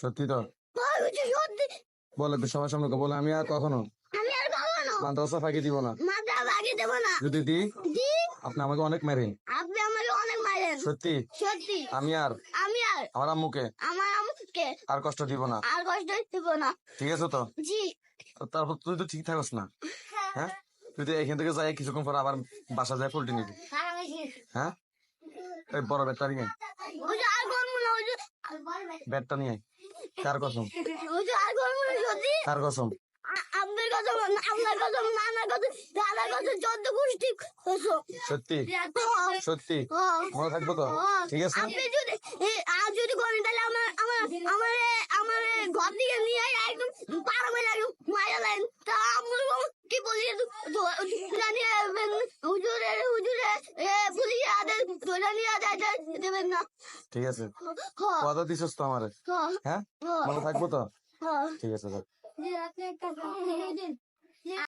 সত্যি তো? বলে সবার সামনে বলে আমি আর কখনো আমি মাদ্রাসা ফাঁকি দেবো না। যদি দিই। আপনি আমাকে অনেক মেরেন আপনি আমাকে অনেক মারেন সত্যি? সত্যি। আমি আর? আমি আর? আমার আম্মুকে? আমার আমাকে আর কষ্ট দিব না? আর কষ্ট দিব না। ঠিক আছে তো? জি। তারপর তুই তো ঠিক থাকস না? হ্যাঁ। তুই তো এখান থেকে যাই কিছুক্ষণ পর আবার বাসা যায় পোল্ট্রি নিবি। হ্যাঁ? এই বড় ব্যাটটা নিয়ে ব্যাটটা নিয়ে। কার কসম? কার কসম? আ- আপনার কথা আপনার কথা নানার কথা দাদার কথা চোদ্দ গোষ্ঠী কসম সত্যি? সত্যি? মনে থাকব তো? ঠিক আছে? আপনি যদি আর যদি করেন তাহলে আমার আমার আমার আমার ঘর থেকে নিয়ে একদম মেরে একদম মারা লাইন তা আমার কি বলি আসবেন হুজুরে হুজুরে এ পুলিশ হাতে ধরে নিয়ে যাইতে দেবেন না। ঠিক আছে। কথা দিছিস তো আমারে। হ্যাঁ? মনে থাকব তো? ঠিক আছে Yeah.